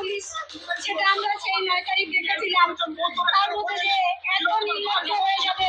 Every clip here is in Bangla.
পুলিশ যেটা আমরা সেই নয় তারিখ দেখেছিলাম তার মধ্যে এত নির্লজ্জ হয়ে যাবে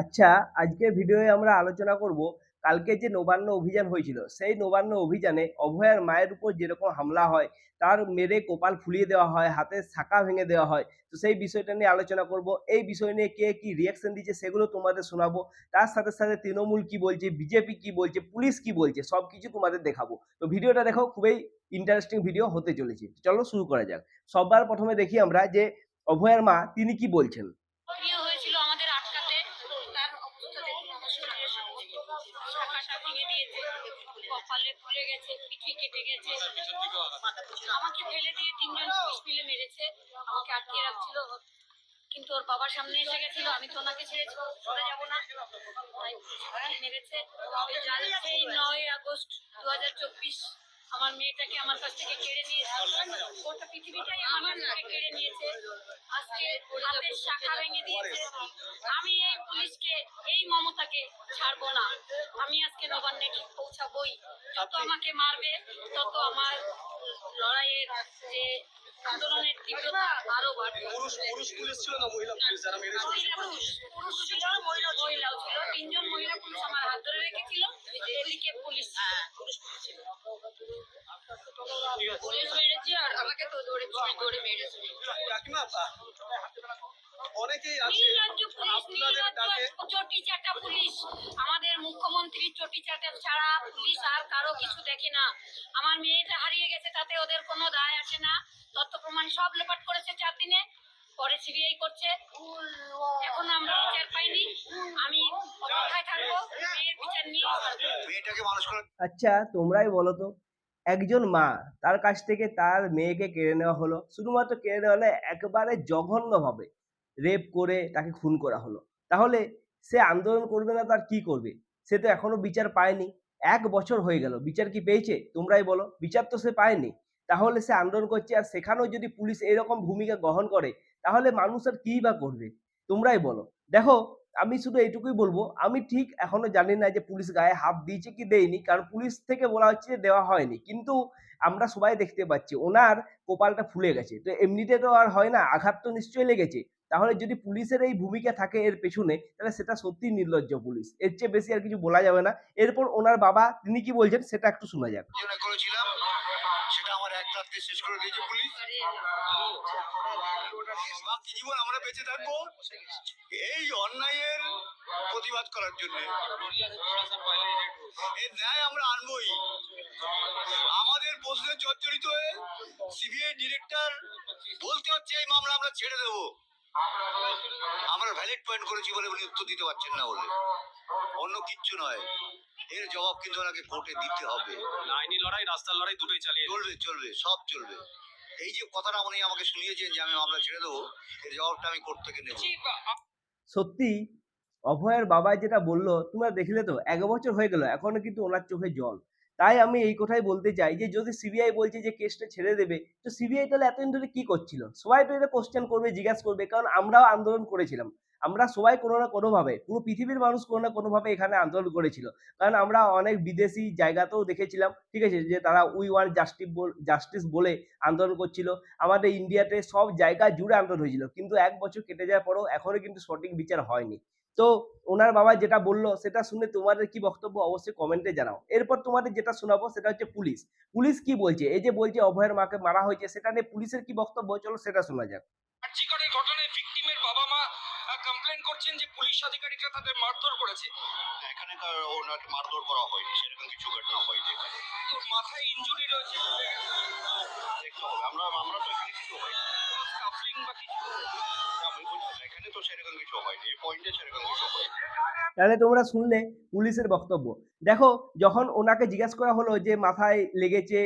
আচ্ছা আজকে ভিডিওয়ে আমরা আলোচনা করব কালকে যে নবান্ন অভিযান হয়েছিল, সেই নবান্ন অভিযানে অভয়ার মায়ের উপর যেরকম হামলা হয়, তার মেরে কপাল ফুলিয়ে দেওয়া হয় হাতের শাখা ভেঙে দেওয়া হয়। তো সেই বিষয়টা নিয়ে আলোচনা করব। এই বিষয় নিয়ে কে কি রিয়াকশন দিচ্ছে সেগুলো তোমাদের শোনাবো। তার সাথে সাথে তৃণমূল কি বলছে, বিজেপি কি বলছে, পুলিশ কি বলছে সব কিছু তোমাদের দেখাবো। তো ভিডিওটা দেখো, খুবই ইন্টারেস্টিং ভিডিও হতে চলেছে। চলো শুরু করা যাক। সবার প্রথমে দেখি আমরা যে অভয়ার মা, তিনি কি বলছেন প্রিয় হয়েছিল আমাদের আটকাতে তার অবস্থা দেখুন আমার শরীরে শাখাটা ভেঙে দিয়েছে কপালে ফুলে গেছে, পিঠে কেটে গেছে। আমাকে ফেলে দিয়ে তিনজন পুলিশ মিলে মেরেছে, আমাকে আটকে রাখছিল। কিন্তু ওর বাবার সামনে এসে গেছিল, আমি তো ওনাকে ছেড়ে চলে যাব না। মেরেছে। নয় আগস্ট দু হাজার চব্বিশ আমার মেয়েটাকে আমার কাছ থেকে কেড়ে নিয়েছে গোটা পৃথিবীটাই আমার কাছ থেকে কেড়ে নিয়েছে। আজকে হাতের শাখা ভেঙে দিয়েছে। আমি এই পুলিশকে এই মমতাকে ছাড়বো না। আমি আজকে নবান্নে ঠিক পৌঁছাবই। যত আমাকে মারবে তত আমার লড়াইয়ের যে আন্দোলনের তীব্রতা আরও বাড়বে। পুরুষ পুরুষ পুলিশ ছিল না মহিলা পুলিশ? যারা মেরেছে? মহিলা পুরুষ। পুরুষ ছিল মহিলাও ছিল। তিনজন মহিলা পুলিশ আমার হাত ধরে রেখেছিল এদিকে পুলিশ পুরুষ ছিল পুলিশ মেরেছে আর আমাকে তো ধরে ধরে মেরেছে কাকিমা আহ, অনেকেই আছে। আপনাদের ডাকে। চটি চাটা পুলিশ। আমাদের মুখ্যমন্ত্রী চটি চাটা ছাড়া পুলিশ আর কারও কিছু দেখে না। আমার মেয়েটা হারিয়ে গেছে তাতে ওদের কোনো দায় আসে না। তথ্য প্রমাণ সব লোপাট করেছে চার দিনে। পরে সিবিআই করছে। এখন আমরা বিচার পাইনি। আমি অপেক্ষায় থাকব মেয়ের বিচার নিয়ে। মেয়েটাকে মানুষ করে আচ্ছা তোমরাই বলো তো। একজন মা, তার কাছ থেকে তার মেয়েকে কেড়ে নেওয়া হলো। শুধুমাত্র কেড়ে নেওয়া হলে একেবারে জঘন্যভাবে রেপ করে তাকে খুন করা হলো। তাহলে সে আন্দোলন করবে না, তার কি করবে? সে তো এখনও বিচার পায়নি। এক বছর হয়ে গেল, বিচার কি পেয়েছে? তোমরাই বলো। বিচার তো সে পায়নি। তাহলে সে আন্দোলন করছে, আর সেখানেও যদি পুলিশ এরকম ভূমিকা গ্রহণ করে, তাহলে মানুষ আর কী বা করবে? তোমরাই বলো। দেখো আমি শুধু এইটুকুই বলব, আমি ঠিক এখনও জানি না যে পুলিশ গায়ে হাত দিয়েছে কি দেয়নি, কারণ পুলিশ থেকে বলা হচ্ছে যে দেওয়া হয়নি। কিন্তু আমরা সবাই দেখতে পাচ্ছি, ওনার কপালটা ফুলে গেছে। তো এমনিতে তো আর হয় না, আঘাত তো নিশ্চয়ই লেগেছে। তাহলে যদি পুলিশের এই ভূমিকা থাকে এর পেছনে, তাহলে সেটা সত্যি নির্লজ্জ পুলিশ। এর চেয়ে বেশি আর কিছু বলা যাবে না। এরপর ওনার বাবা, তিনি কি বলছেন সেটা একটু শোনা যাক। সেটা আমার এক রাত্রে শেষ করে দিয়েছে পুলিশ। বাকি জীবন আমরা বেঁচে থাকব এই অন্যায়ের প্রতিবাদ করার জন্য। এর ন্যায় আমরা আনবই। আমাদের প্রশ্নে জর্জরিত হয়ে সিবিআই ডিরেক্টর বলতে হচ্ছে এই মামলা আমরা ছেড়ে দেবো। আমরা ভ্যালিড পয়েন্ট করেছি বলে উনি উত্তর দিতে পারছেন না বলে। অন্য কিচ্ছু নয়। এর জবাব কিন্তু ওনাকে কোর্টে দিতে হবে। আইনি লড়াই রাস্তার লড়াই দুটোই চালিয়ে চলবে চলবে সব চলবে। এই যে কথাটা উনি আমাকে শুনিয়েছেন যে আমি মামলা ছেড়ে দেবো এর জবাবটা আমি কোর্ট থেকে নেব। সত্যি অভয়ের বাবা যেটা বলল তোমরা দেখলে তো এক বছর হয়ে গেল এখনও কিন্তু ওনার চোখে জল। তাই আমি এই কথাই বলতে চাই যে যদি সিবিআই বলছে যে কেসটা ছেড়ে দেবে তো সিবিআই তাহলে এতদিন ধরে কি করছিল? সবাই তো এটা কোশ্চেন করবে জিজ্ঞাসা করবে কারণ আমরাও আন্দোলন করেছিলাম। আমরা সবাই কোনো না কোনোভাবে, পুরো পৃথিবীর মানুষ কোনো না কোনোভাবে এখানে আন্দোলন করেছিল। কারণ আমরা অনেক বিদেশি জায়গাতেও দেখেছিলাম, ঠিক আছে, যে তারা উই ওয়ান জাস্টিস জাস্টিস বলে আন্দোলন করছিল। আমাদের ইন্ডিয়াতে সব জায়গা জুড়ে আন্দোলন হয়েছিল, কিন্তু এক বছর কেটে যাওয়ার পরেও এখনও কিন্তু সঠিক বিচার হয়নি। তো ওনার বাবা যেটা বলল, সেটা শুনে তোমাদের কি বক্তব্য অবশ্যই কমেন্টে জানাও। এরপর তোমাদের যেটা শোনাবো, সেটা হচ্ছে পুলিশ। পুলিশ কি বলছে? এই যে বলছে অভয়ের মাকে মারা হয়েছে, সেটা নিয়ে পুলিশের কি বক্তব্য চলো সেটা শোনা যাক আর্জিকরের ঘটনায় ভিকটিমের বাবা মা কমপ্লেন করছেন যে পুলিশ আধিকারিকরা তাদের মারধর করেছে। এখানে ওনাকে মারধর করা হয়নি সেরকম কিছু ঘটনা হয়নি এখানে। মাথায় ইনজুরি রয়েছে দেখতে হবে আমরা আমরা তো এখানে কিছু হয়নি। কাফলিং বা কিছু? আমি বলছি এখানে তো সেরকম কিছু হয়নি এই পয়েন্টে সেরকম কিছু হয়নি। তাহলে তোমরা শুনলে পুলিশের বক্তব্য। দেখো যখন ওনাকে জিজ্ঞাসা করা হলো যে মাথায় লেগেছে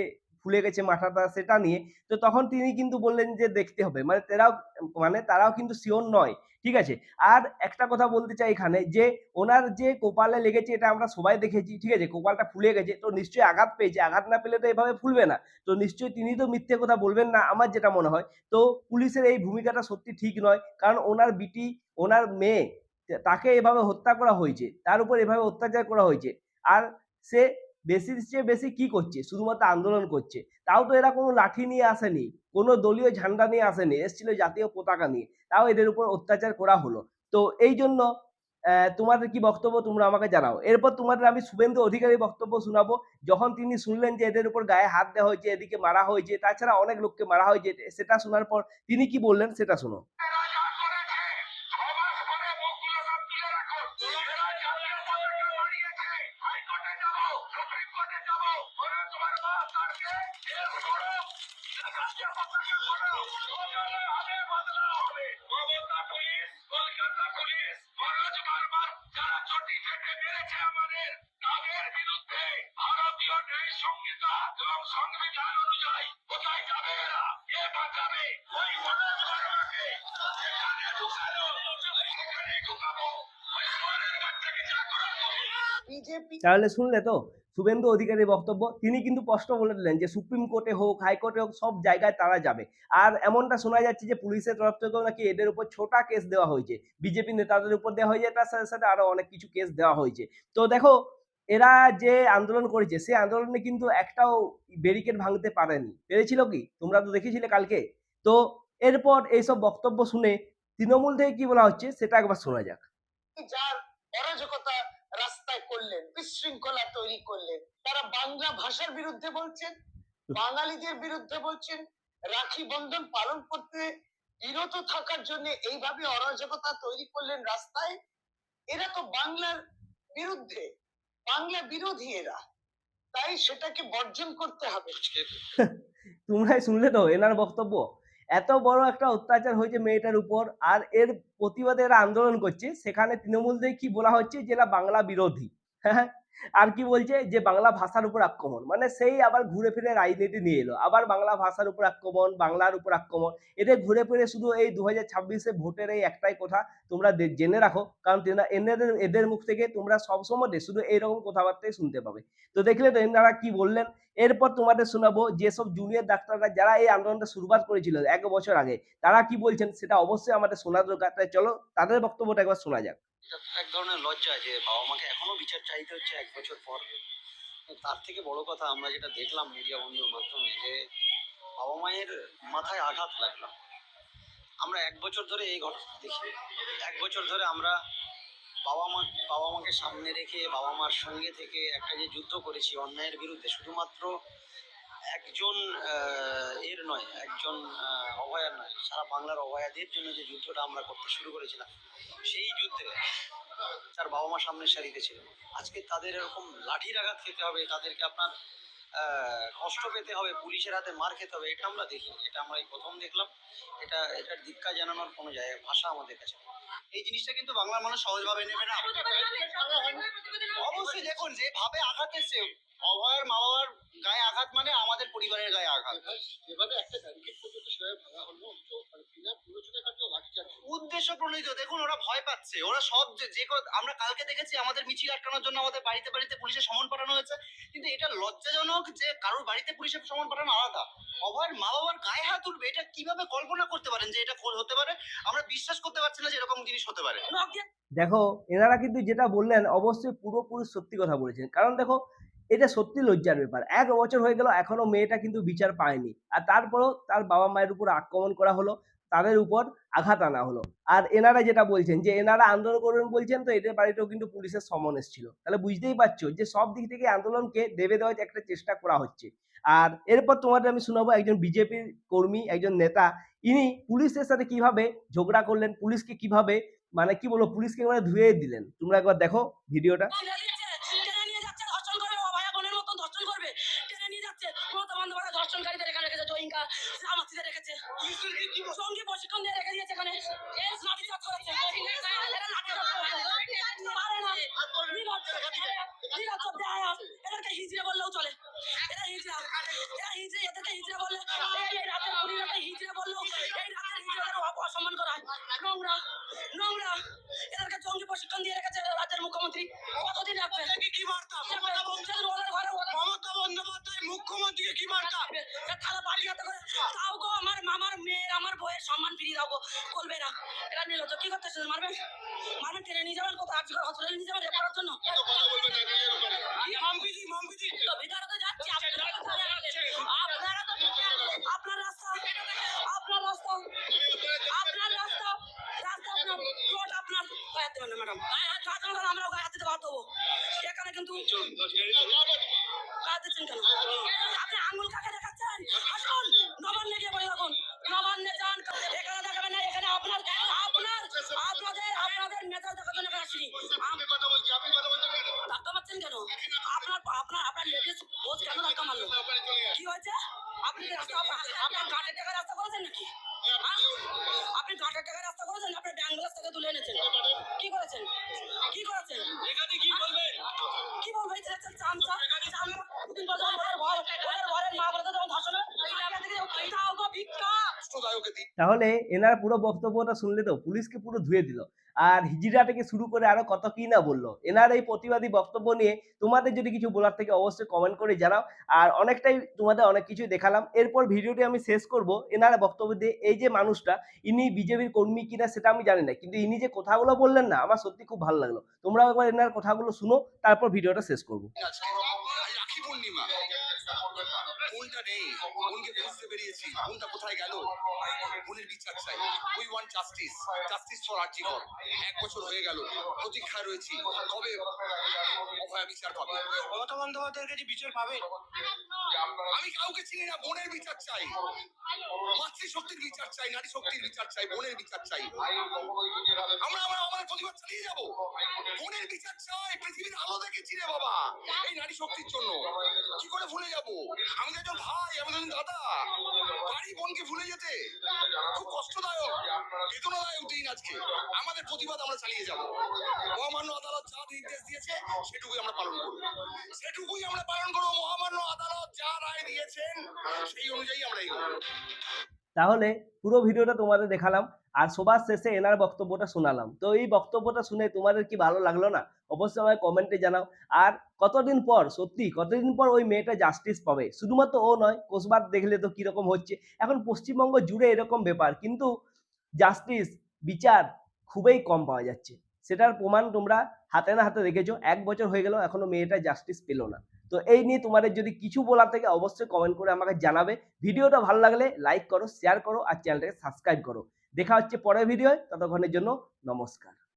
ফুলে গেছে মাথাটা সেটা নিয়ে, তো তখন তিনি কিন্তু বললেন যে দেখতে হবে। মানে তারাও মানে তারাও কিন্তু শিওর নয়, ঠিক আছে? আর একটা কথা বলতে চাই এখানে যে, ওনার যে কপালে লেগেছে এটা আমরা সবাই দেখেছি, ঠিক আছে? কপালটা ফুলে গেছে, তো নিশ্চয়ই আঘাত পেয়েছে। আঘাত না পেলে তো এভাবে ফুলবে না। তো নিশ্চয়ই তিনি তো মিথ্যে কথা বলবেন না, আমার যেটা মনে হয়। তো পুলিশের এই ভূমিকাটা সত্যি ঠিক নয়, কারণ ওনার বিটি, ওনার মেয়ে, তাকে এভাবে হত্যা করা হয়েছে, তার উপর এভাবে অত্যাচার করা হয়েছে। আর সে বেশির চেয়ে বেশি কি করছে? শুধুমাত্র আন্দোলন করছে। তাও তো এরা কোনো লাঠি নিয়ে আসেনি, কোনো দলীয় ঝান্ডা নিয়ে আসেনি, এসেছিল জাতীয় পতাকা নিয়ে। তাও এদের উপর অত্যাচার করা হলো। তো এই জন্য তোমাদের কি বক্তব্য তোমরা আমাকে জানাও। এরপর তোমাদের আমি শুভেন্দু অধিকারী বক্তব্য শোনাবো। যখন তিনি শুনলেন যে এদের উপর গায়ে হাত দেওয়া হয়েছে, এদিকে মারা হয়েছে, তাছাড়া অনেক লোককে মারা হয়েছে, সেটা শোনার পর তিনি কি বললেন সেটা শোনো। সংবিধান অনুযায়ী কোথায় যাবে এরা? কে বাঁচাবে? ওই মনোজ বার্মাকে এখানে ঢুকালো, তাহলে শুনলে তো শুভেন্দু অধিকারীর বক্তব্য তিনি কিন্তু স্পষ্ট বলে দিলেন যে সুপ্রিম কোর্টে হোক হাইকোর্টে হোক সব জায়গায় তারা যাবে। আর এমনটা শোনা যাচ্ছে যে পুলিশের তরফ থেকেও নাকি এদের উপর ছোটা কেস দেওয়া হয়েছে। বিজেপি নেতাদের উপর দেওয়া হয়েছে তার সাথে সাথে আরও অনেক কিছু কেস দেওয়া হয়েছে। তো দেখো এরা যে আন্দোলন করেছে সেই আন্দোলনে কিন্তু একটাও ব্যারিকেড ভাঙতে পারেনি। পেরেছিল কি? তোমরা তো দেখেছিলে কালকে। তো এরপর এইসব বক্তব্য শুনে তৃণমূল থেকে কি বলা হচ্ছে সেটা একবার শোনা যাক। যার অরাজকতা রাস্তায় করলেন, বিশৃঙ্খলা তৈরি করলেন। তারা বাংলা ভাষার বিরুদ্ধে বলছেন, বাঙালিদের বিরুদ্ধে বলছেন, রাখি বন্ধন পালন করতে বিরত থাকার জন্য এইভাবে অরাজকতা তৈরি করলেন রাস্তায়। এরা তো বাংলার বিরুদ্ধে, বাংলা বিরোধী এরা। তাই সেটাকে বর্জন করতে হবে। তোমরাই শুনলে তো, এনার বক্তব্য। এত বড় একটা অত্যাচার হয়েছে মেয়েটার উপর, আর এর প্রতিবাদে এরা আন্দোলন করছে। সেখানে তৃণমূল দিয়ে কি বলা হচ্ছে যে এরা বাংলা বিরোধী। হ্যাঁ। আর কি বলছে? যে বাংলা ভাষার উপর আক্রমণ। মানে সেই আবার ঘুরে ফিরে রাজনীতি নিয়ে এলো। আবার বাংলা ভাষার উপর আক্রমণ, বাংলার উপর আক্রমণ। এদের ঘুরে ফিরে শুধু এই দু হাজার ছাব্বিশে ভোটের এই একটাই কথা তোমরা জেনে রাখো। কারণ এনাদের, এদের মুখ থেকে তোমরা সবসময় শুধু এইরকম কথাবার্তাই শুনতে পাবে। তো দেখলে তো এনারা কি বললেন? এরপর তোমাদের শোনাবো যেসব জুনিয়র ডাক্তাররা যারা এই আন্দোলনটা শুরুবাত করেছিল এক বছর আগে, তারা কি বলছেন? সেটা অবশ্যই আমাদের শোনা দরকার। তাই চলো তাদের বক্তব্যটা একবার শোনা যাক। এটা এক ধরনের লজ্জা যে বাবা মাকে এখনও বিচার চাইতে হচ্ছে এক বছর পর। তার থেকে বড় কথা আমরা যেটা দেখলাম মিডিয়া বন্ধুর মাধ্যমে যে বাবা মায়ের মাথায় আঘাত লাগল। আমরা এক বছর ধরে এই ঘটনা দেখি। এক বছর ধরে আমরা বাবা মা, বাবা মাকে সামনে রেখে বাবা মার সঙ্গে থেকে একটা যে যুদ্ধ করেছি অন্যায়ের বিরুদ্ধে শুধুমাত্র একজন এর নয় একজন অভয়ার নয় সারা বাংলার অভয়াদের জন্য যে যুদ্ধটা আমরা করতে শুরু করেছিলাম সেই যুদ্ধে তার বাবা মা সামনের সারিতে ছিল। আজকে তাদের এরকম লাঠির আঘাত খেতে হবে তাদেরকে আপনার কষ্ট পেতে হবে পুলিশের হাতে মার খেতে হবে এটা আমরা দেখি এটা আমরা এই প্রথম দেখলাম। এটা এটার ধিক্কার জানানোর কোনো জায়গায় ভাষা আমাদের কাছে এই জিনিসটা কিন্তু বাংলার মানুষ সহজভাবে নেবে না। অবশ্যই দেখুন যেভাবে আঘাত এসছে অভয়ের মা বাবার গায়ে আঘাত মানে আমাদের পরিবারের গায়ে আঘাত যেভাবে একটা ব্যারিকেড পর্যন্ত সেভাবে ভাঙা হলো বিনা প্ররোচনা কার্য লাঠিচার্জ উদ্দেশ্য প্রণীত দেখুন ওরা ভয় পাচ্ছে ওরা সব যে যে আমরা কালকে দেখেছি আমাদের মিছিল আটকানোর জন্য আমাদের বাড়িতে বাড়িতে পুলিশের সমন পাঠানো হয়েছে কিন্তু এটা লজ্জাজনক যে কারোর বাড়িতে পুলিশের সমন পাঠানো আলাদা। অভয়ের মা বাবার গায়ে হাত উঠবে এটা কীভাবে কল্পনা করতে পারেন যে এটা হতে পারে? আমরা বিশ্বাস করতে পারছি না যে এরকম জিনিস হতে পারে। দেখো এনারা কিন্তু যেটা বললেন অবশ্যই পুরোপুরি সত্যি কথা বলেছেন। কারণ দেখো এটা সত্যি লজ্জার ব্যাপার। এক বছর হয়ে গেল, এখনও মেয়েটা কিন্তু বিচার পায়নি। আর তারপরও তার বাবা মায়ের উপর আক্রমণ করা হলো, তাদের উপর আঘাত আনা হলো। আর এনারা যেটা বলছেন, যে এনারা আন্দোলন করবেন বলছেন, তো এদের বাড়িতেও কিন্তু পুলিশের সমন এসেছিল তাহলে বুঝতেই পারছ যে সব দিক থেকে আন্দোলনকে দেবে দেওয়ার একটা চেষ্টা করা হচ্ছে। আর এরপর তোমাদের আমি শোনাবো একজন বিজেপির কর্মী, একজন নেতা। ইনি পুলিশের সাথে কীভাবে ঝগড়া করলেন, পুলিশকে কীভাবে মানে কি বলব, পুলিশকে মানে ধুয়ে দিলেন। তোমরা একবার দেখো ভিডিওটা টেনে দিচ্ছে, টেনে নিয়ে যাচ্ছে, ধর্ষণ করবে, অভয়া বোনের মতন ধর্ষণ করবে। টেনে নিয়ে যাচ্ছে, মমতা বন্দ্যোপাধ্যায় ধর্ষণকারীদের এখানে রেখেছে, জয়িঙ্কা, রামাসিদের রেখেছে। জঙ্গি প্রশিক্ষণ দিয়ে রেখে দিয়েছে এখানে এর লাঠি চার্জ করেছে এরা লাঠি চার্জ করেছে পারে না নীরব নীরব এদেরকে হিজড়ে বললেও চলে। এরা হিজড়া। এরা হিজড়ে এদেরকে হিজড়ে বললে এই এই রাতের পুরীরাকে হিজড়ে বললেও এই রাতের হিজড়েদের অপসম্মান করা হয়। নোংরা নোংরা। এদেরকে জঙ্গি প্রশিক্ষণ দিয়ে রেখেছে রাজ্যের মুখ্যমন্ত্রী। কতদিন রাখবে? কি বার্তা? মুখ্যমন্ত্রীকে কি বার্তা? থালা হাতে করে তাও গো আমার মামার বইয়ের সম্মান ফিরিয়ে দাও গো। বলবে না। এরা নিল তো কি করতেছে? মারবে? মারবে টেনে নিয়ে যাবেন কোথাও আজকে হসপিটালে নিয়ে যাবেন রেপ করার জন্য? ভিতরে তো যাচ্ছি আপনারা তো যাচ্ছেন। আপনারা তো আপনার রাস্তা আপনার রাস্তা। আপনার রাস্তা রাস্তা আপনার রোড আপনার। গায়ে হাত না ম্যাডাম। গায়ে হাত আমরাও গায়ে হাত দিতে বাধ্য হব। এখানে কিন্তু গায়ে দিচ্ছেন কেন? আপনি আঙুল কাকে দেখাচ্ছেন? আসুন নবান্নে গিয়ে বলে রাখুন নবান্নে যান এখানে দেখাবেন না এখানে আপনার আপনার আপনাদের আপনাদের নেতা দেখার জন্য আসিনি। কথা বলছি আপনি কথা বলছেন কেন? ধাক্কা মারছেন কেন? আপনার আপনার আপনার লেডিস বোস কেন ধাক্কা মারলো? কি হয়েছে? আপনি রাস্তা আপনার- আপনার ঘাটের টাকা রাস্তা করেছেন নাকি? হ্যাঁ? আপনি ঘাটের টাকা রাস্তা করেছেন? আপনি ব্যাঙ্গালোর থেকে তুলে এনেছেন। কি করেছেন? কি করেছেন? এখানে কি বলবেন কি বলব এই যে চামচা চামচা দুদিন পর যখন ওদের ঘর ওদের ঘরের মা বলতে যখন ধর্ষণ হয়, এই জায়গা থেকে দাও গো ভিক্ষা কষ্টদায়ক দিন তাহলে এনার পুরো বক্তব্যটা শুনলে তো পুলিশকে পুরো ধুয়ে দিল। আর হিজিরা থেকে শুরু করে আরও কত কি না বলল। এনার এই প্রতিবাদী বক্তব্য নিয়ে তোমাদের যদি কিছু বলার থেকে অবশ্যই কমেন্ট করে জানাও। আর অনেকটাই তোমাদের অনেক কিছুই দেখালাম। এরপর ভিডিওটি আমি শেষ করব। এনার বক্তব্য দিয়ে এই যে মানুষটা ইনি বিজেপির কর্মী কিনা সেটা আমি জানি না। কিন্তু ইনি যে কথাগুলো বললেন না আমার সত্যি খুব ভালো লাগল। তোমরাও একবার এনার কথাগুলো শুনো তারপর ভিডিওটা শেষ করব। রাখি পূর্ণিমা। নেই। বোনকে খুঁজতে বেরিয়েছি, বোনটা কোথায় গেল? বোনের বিচার চাই। We want justice justice for RG Kar এক বছর হয়ে গেল, প্রতীক্ষায় রয়েছি। কবে? অভয়া বিচার পাবে। মমতা বন্দ্যোপাধ্যায়ের কাছে বিচার পাবে? আমি কাউকে চিনি না, বোনের বিচার চাই। মাতৃশক্তির বিচার চাই, নারী শক্তির বিচার চাই, বোনের বিচার চাই। আমরা আমরা আমাদের প্রতিবাদ চালিয়ে যাব। বোনের বিচার চাই, পৃথিবীর আলো দেখেছি রে বাবা। এই নারী শক্তির জন্য। কি করে ভুলে যাব? আমি তো একজন ভাই, আমি একজন দাদা। বাড়ি বোনকে ভুলে যেতে খুব কষ্টদায়ক, বেদনাদায়ক দিন আজকে। আমাদের প্রতিবাদ আমরা চালিয়ে যাব। মহামান্য আদালত যা নির্দেশ দিয়েছে, সেটুকুই আমরা পালন করব। সেটুকুই আমরা পালন করব মহামান্য আদালত যা তাহলে পুরো ভিডিওটা তোমাদের দেখালাম আর সবার শেষে এনার বক্তব্যটা শোনালাম। তো এই বক্তব্যটা শুনে তোমাদের কি ভালো লাগল না? অবশ্যই আমায় কমেন্টে জানাও। আর কতদিন পর, সত্যি কতদিন পর ওই মেয়েটা জাস্টিস পাবে? শুধুমাত্র ও নয় কোষবার দেখলে তো কীরকম হচ্ছে? এখন পশ্চিমবঙ্গ জুড়ে এরকম ব্যাপার, কিন্তু জাস্টিস বিচার খুবই কম পাওয়া যাচ্ছে। সেটার প্রমাণ তোমরা হাতে না হাতে দেখেছ। এক বছর হয়ে গেল, এখনও মেয়েটা জাস্টিস পেল না। তো এই নিয়ে তোমাদের যদি কিছু বলার থেকে, অবশ্যই কমেন্ট করে আমাকে জানাবে। ভিডিওটা ভালো লাগলে লাইক করো শেয়ার করো, আর চ্যানেলটাকে সাবস্ক্রাইব করো। দেখা হচ্ছে পরের ভিডিও ততক্ষণের জন্য নমস্কার।